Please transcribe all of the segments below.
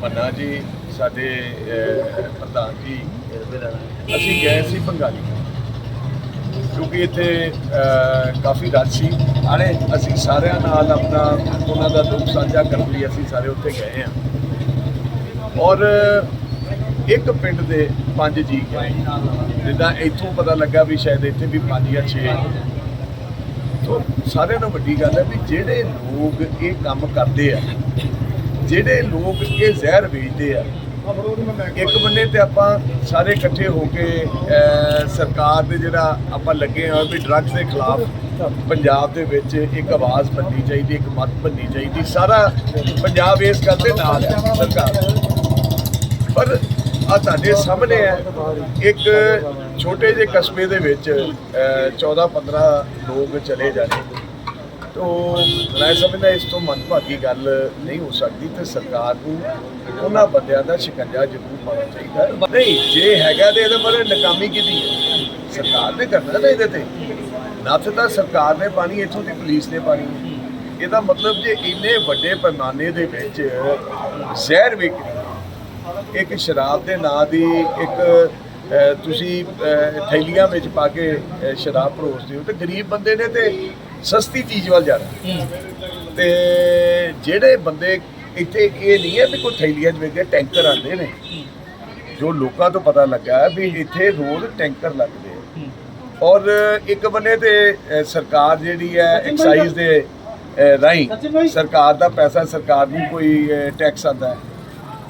ਮੰਨਾ ਜੀ, ਸਾਡੇ ਪ੍ਰਧਾਨ ਜੀ, ਅਸੀਂ ਗਏ ਸੀ ਬੰਗਾਲੀ। ਕਿਉਂਕਿ ਇੱਥੇ ਕਾਫੀ ਰਸ਼ ਸੀ। ਆਲੇ ਅਸੀਂ ਸਾਰਿਆਂ ਨਾਲ ਆਪਣਾ, ਉਹਨਾਂ ਦਾ ਦੁੱਖ ਸਾਂਝਾ ਕਰਨ ਲਈ ਅਸੀਂ ਸਾਰੇ ਉੱਥੇ ਗਏ ਹਾਂ। ਔਰ ਇੱਕ ਪਿੰਡ ਦੇ ਪੰਜ ਜੀ ਗਏ। ਜਿੱਦਾਂ ਇੱਥੋਂ ਪਤਾ ਲੱਗਾ ਵੀ ਸ਼ਾਇਦ ਇੱਥੇ ਵੀ ਪੰਜ ਜਾਂ 6 ਤੋਂ ਸਾਰਿਆਂ ਨਾਲੋਂ ਵੱਡੀ ਗੱਲ ਹੈ ਵੀ ਜਿਹੜੇ ਲੋਕ ਇਹ ਕੰਮ ਕਰਦੇ ਆ ਜਿਹੜੇ ਲੋਕ ਇਹ ਜ਼ਹਿਰ ਵੇਚਦੇ ਆ, ਇੱਕ ਬੰਨੇ ਤੇ ਆਪਾਂ ਸਾਰੇ ਇਕੱਠੇ ਹੋ ਕੇ ਸਰਕਾਰ ਦੇ ਜਿਹੜਾ ਆਪਾਂ ਲੱਗੇ ਆ ਵੀ ਡਰੱਗਸ ਦੇ ਖਿਲਾਫ ਪੰਜਾਬ ਦੇ ਵਿੱਚ ਇੱਕ ਆਵਾਜ਼ ਬੰਨੀ ਚਾਹੀਦੀ, ਇੱਕ ਮਤ ਬੰਨੀ ਚਾਹੀਦੀ, ਸਾਰਾ ਪੰਜਾਬ ਇਸ ਗੱਲ ਦੇ ਨਾਲ ਹੈ, ਸਰਕਾਰ ਪਰ ਆ ਤੁਹਾਡੇ ਸਾਹਮਣੇ ਹੈ, ਇੱਕ ਛੋਟੇ ਜਿਹੇ ਕਸਬੇ ਦੇ ਵਿੱਚ 14-15 ਲੋਕ ਚਲੇ ਜਾਣੇ ਤੋ ਮੈਂ ਸਮਝਦਾ ਇਸ ਤੋਂ ਮੰਦਭਾਗੀ ਗੱਲ ਨਹੀਂ ਹੋ ਸਕਦੀ ਤੇ ਸਰਕਾਰ ਨੂੰ ਉਹਨਾਂ ਬੰਦਿਆਂ ਦਾ ਸ਼ਿਕੰਜਾ ਜ਼ਰੂਰ ਪਾਉਣਾ ਚਾਹੀਦਾ ਹੈ। ਨਹੀਂ ਜੇ ਹੈਗਾ ਤੇ ਇਹਦੇ ਬਾਰੇ ਨਕਾਮੀ ਕਿਹਦੀ ਹੈ ਸਰਕਾਰ ਨੇ ਕਰਨਾ ਨਾ ਇਹਦੇ ਤੇ ਨੱਥ ਤਾਂ ਸਰਕਾਰ ਨੇ ਪਾਣੀ ਇੱਥੋਂ ਦੀ ਪੁਲਿਸ ਨੇ ਪਾਣੀ ਹੈ। ਇਹਦਾ ਮਤਲਬ ਜੇ ਇੰਨੇ ਵੱਡੇ ਪੈਮਾਨੇ ਦੇ ਵਿੱਚ ਜ਼ਹਿਰ ਵਿਕਰੀ ਇੱਕ ਸ਼ਰਾਬ ਦੇ ਨਾਂ ਦੀ ਇੱਕ ਅਹ, ਤੁਸੀਂ ਅਹ, ਥੈਲੀਆਂ ਵਿੱਚ ਪਾ ਕੇ ਅਹ, ਸ਼ਰਾਬ ਪਰੋਸਦੇ ਹੋ ਤੇ ਗਰੀਬ ਬੰਦੇ ਨੇ ਤੇ ਸਸਤੀ ਚੀਜ਼ ਵੱਲ ਜਾਣਾ ਤੇ ਜਿਹੜੇ ਬੰਦੇ ਇੱਥੇ ਇਹ ਨਹੀਂ ਹੈ ਵੀ ਕੋਈ ਥੈਲੀਆਂ 'ਚ ਵੇਚਦੇ ਟੈਂਕਰ ਆਉਂਦੇ ਨੇ। ਜੋ ਲੋਕਾਂ ਤੋਂ ਪਤਾ ਲੱਗਾ ਵੀ ਇੱਥੇ ਰੋਜ਼ ਟੈਂਕਰ ਲੱਗਦੇ ਆ। ਔਰ ਇੱਕ ਬੰਨੇ ਤੇ ਸਰਕਾਰ ਜਿਹੜੀ ਹੈ ਐਕਸਾਈਜ਼ ਦੇ ਰਾਹੀਂ ਸਰਕਾਰ ਦਾ ਪੈਸਾ ਸਰਕਾਰ ਨੂੰ ਕੋਈ ਟੈਕਸ ਆਉਂਦਾ ਹੈ।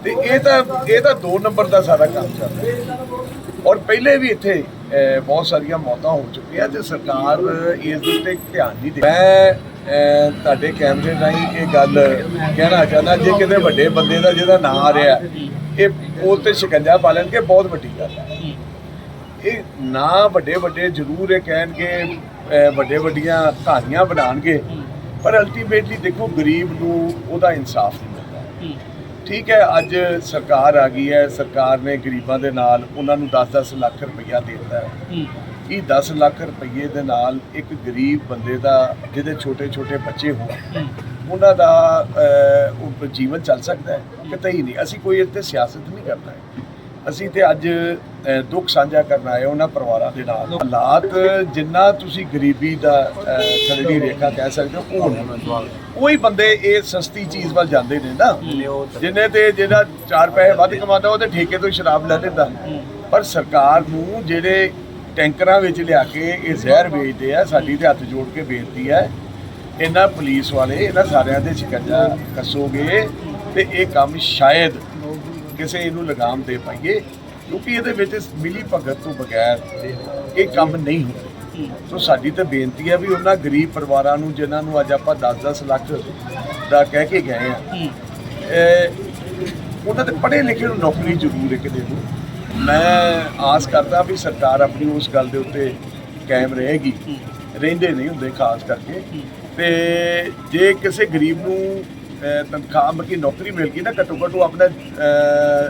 ਤੇ ਇਹ ਤਾਂ ਇਹ ਤਾਂ ਦੋ ਨੰਬਰ ਦਾ ਸਾਰਾ ਕੰਮ ਚੱਲਦਾ ਔਰ ਪਹਿਲੇ ਵੀ ਇੱਥੇ ਬਹੁਤ ਸਾਰੀਆਂ ਮੌਤਾਂ ਹੋ ਚੁੱਕੀਆਂ ਤੇ ਸਰਕਾਰ ਇਸ ਦੇ ਉੱਤੇ ਧਿਆਨ ਨਹੀਂ ਦੇ ਮੈਂ ਤੁਹਾਡੇ ਕੈਮਰੇ ਰਾਹੀਂ ਇਹ ਗੱਲ ਕਹਿਣਾ ਚਾਹੁੰਦਾ, ਜੇ ਕਿਤੇ ਵੱਡੇ ਬੰਦੇ ਦਾ ਜਿਹਦਾ ਨਾਂ ਆ ਰਿਹਾ, ਇਹ ਉਹ ਤੇ ਸ਼ਿਕੰਜਾ ਪਾ ਲੈਣਗੇ ਬਹੁਤ ਵੱਡੀ ਗੱਲ ਹੈ। ਇਹ ਨਾ ਵੱਡੇ ਵੱਡੇ ਜ਼ਰੂਰ ਇਹ ਕਹਿਣਗੇ ਵੱਡੇ ਵੱਡੀਆਂ ਕਹਾਣੀਆਂ ਬਣਾਉਣਗੇ ਪਰ ਅਲਟੀਮੇਟਲੀ ਦੇਖੋ, ਗਰੀਬ ਨੂੰ ਉਹਦਾ ਇਨਸਾਫ ਨਹੀਂ ਮਿਲਦਾ। ਠੀਕ ਹੈ ਅੱਜ ਸਰਕਾਰ ਆ ਗਈ ਹੈ ਸਰਕਾਰ ਨੇ ਗਰੀਬਾਂ ਦੇ ਨਾਲ ਉਹਨਾਂ ਨੂੰ 10-10 ਲੱਖ ਰੁਪਈਆ ਦੇ ਦਿੱਤਾ ਹੈ। ਇਹ 10 ਲੱਖ ਰੁਪਈਏ ਦੇ ਨਾਲ ਇੱਕ ਗਰੀਬ ਬੰਦੇ ਦਾ ਜਿਹਦੇ ਛੋਟੇ-ਛੋਟੇ ਬੱਚੇ ਹੋਣ ਉਹਨਾਂ ਦਾ ਉਹ ਜੀਵਨ ਚੱਲ ਸਕਦਾ ਹੈ ਕਿਤੇ ਹੀ ਨਹੀਂ। ਅਸੀਂ ਕੋਈ ਇੱਥੇ ਸਿਆਸਤ ਨਹੀਂ ਕਰਨਾ ਹੈ ਅਸੀਂ ਤੇ ਅੱਜ ਦੁੱਖ ਸਾਂਝਾ ਕਰਨ ਆਏ ਉਹਨਾਂ ਪਰਿਵਾਰਾਂ ਦੇ ਨਾਲ। ਹਾਲਾਤ ਜਿੰਨਾ ਤੁਸੀਂ ਗਰੀਬੀ ਦਾ ਅਹ, ਰੇਖਾ ਕਹਿ ਸਕਦੇ ਹੋ ਉਹ ਨਹੀਂ। ਬੰਦੇ ਇਹ ਸਸਤੀ ਚੀਜ਼ ਵੱਲ ਜਾਂਦੇ ਨੇ ਨਾ। ਜਿੰਨੇ ਤੇ ਜਿਹੜਾ 4 ਪੈਸੇ ਵੱਧ ਕਮਾਉਂਦਾ ਉਹਦੇ ਠੇਕੇ ਤੋਂ ਸ਼ਰਾਬ ਲੈ ਲੈਂਦਾ। ਪਰ ਸਰਕਾਰ ਨੂੰ ਜਿਹੜੇ ਟੈਂਕਰਾਂ ਵਿੱਚ ਲਿਆ ਕੇ ਇਹ ਜ਼ਹਿਰ ਵੇਚਦੇ ਆ ਸਾਡੀ ਤੇ ਹੱਥ ਜੋੜ ਕੇ ਬੇਨਤੀ ਹੈ ਇਹਨਾਂ ਪੁਲਿਸ ਵਾਲੇ ਇਹਨਾਂ ਸਾਰਿਆਂ ਦੇ ਸ਼ਿਕੰਜਾ ਕੱਸੋਗੇ ਤੇ ਇਹ ਕੰਮ ਸ਼ਾਇਦ ਕਿਸੇ ਇਹਨੂੰ ਲਗਾਮ ਦੇ ਪਾਈਏ ਕਿਉਂਕਿ ਇਹਦੇ ਵਿੱਚ ਮਿਲੀ ਭਗਤ ਤੋਂ ਬਗੈਰ ਇਹ ਕੰਮ ਨਹੀਂ ਹੁੰਦਾ। ਸੋ ਸਾਡੀ ਤਾਂ ਬੇਨਤੀ ਹੈ ਵੀ ਉਹਨਾਂ ਗਰੀਬ ਪਰਿਵਾਰਾਂ ਨੂੰ ਜਿਨ੍ਹਾਂ ਨੂੰ ਅੱਜ ਆਪਾਂ 10-10 ਲੱਖ ਦਾ ਕਹਿ ਕੇ ਗਏ ਆ ਇਹ ਉਹਨਾਂ ਦੇ ਪੜ੍ਹੇ ਲਿਖੇ ਨੂੰ ਨੌਕਰੀ ਜ਼ਰੂਰ ਇੱਕ ਦੇ ਦਿਓ। ਮੈਂ ਆਸ ਕਰਦਾ ਵੀ ਸਰਕਾਰ ਆਪਣੀ ਉਸ ਗੱਲ ਦੇ ਉੱਤੇ ਕਾਇਮ ਰਹੇਗੀ। ਰਹਿੰਦੇ ਨਹੀਂ ਹੁੰਦੇ ਖਾਸ ਕਰਕੇ। ਤੇ ਜੇ ਕਿਸੇ ਗਰੀਬ ਨੂੰ ਤਨਖਾਹ ਮਕੀ ਨੌਕਰੀ ਮਿਲ ਗਈ ਨਾ ਘੱਟੋ ਘੱਟ ਉਹ ਆਪਣਾ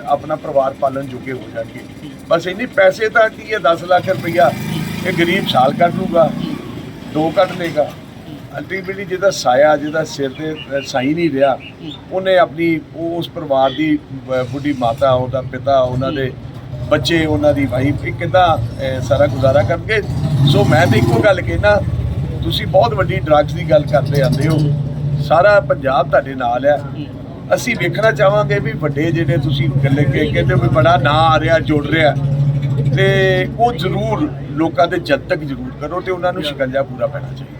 ਆਪਣਾ ਪਰਿਵਾਰ ਪਾਲਣ ਜੋਗੇ ਹੋ ਜਾਣਗੇ। ਬਸ ਇੰਨੀ ਪੈਸੇ ਤਾਂ ਕੀ ਹੈ 10 ਲੱਖ ਰੁਪਈਆ। ਇਹ ਗਰੀਬ ਸਾਲ ਕੱਢ ਲੂਗਾ, ਦੋ ਕੱਢ ਲੇਗਾ ਅਲਟੀਮੇਟਲੀ ਜਿਹਦਾ ਸਾਇਆ, ਜਿਹਦਾ ਸਿਰ ਤੇ ਸਾਈ ਨਹੀਂ ਰਿਹਾ, ਉਹਨੇ ਆਪਣੀ, ਉਹ ਉਸ ਪਰਿਵਾਰ ਦੀ ਬੁੱਢੀ ਮਾਤਾ, ਉਹਦਾ ਪਿਤਾ, ਉਹਨਾਂ ਦੇ ਬੱਚੇ, ਉਹਨਾਂ ਦੀ ਵਾਈਫ ਇਹ ਕਿੱਦਾਂ ਸਾਰਾ ਗੁਜ਼ਾਰਾ ਕਰਨਗੇ? ਸੋ ਮੈਂ ਤਾਂ ਇੱਕੋ ਗੱਲ ਕਹਿਣਾ, ਤੁਸੀਂ ਬਹੁਤ ਵੱਡੀ ਡਰੱਗਸ ਦੀ ਗੱਲ ਕਰਦੇ ਆਂਦੇ ਹੋ। ਸਾਰਾ ਪੰਜਾਬ ਤੁਹਾਡੇ ਨਾਲ ਹੈ। ਅਸੀਂ ਵੇਖਣਾ ਚਾਹਾਂਗੇ ਵੀ ਵੱਡੇ ਜਿਹੜੇ ਤੁਸੀਂ ਗੱਲੇ ਕਹਿੰਦੇ ਹੋ ਵੀ ਬੜਾ ਨਾਂ ਆ ਰਿਹਾ, ਜੁੜ ਰਿਹਾ। ਤੇ ਉਹ ਜ਼ਰੂਰ ਲੋਕਾਂ ਦੇ ਜਦ ਤੱਕ ਜ਼ਰੂਰ ਕਰੋ ਤੇ ਉਹਨਾਂ ਨੂੰ ਸ਼ਿਕੰਜਾ ਪੂਰਾ ਪੈਣਾ ਚਾਹੀਦਾ।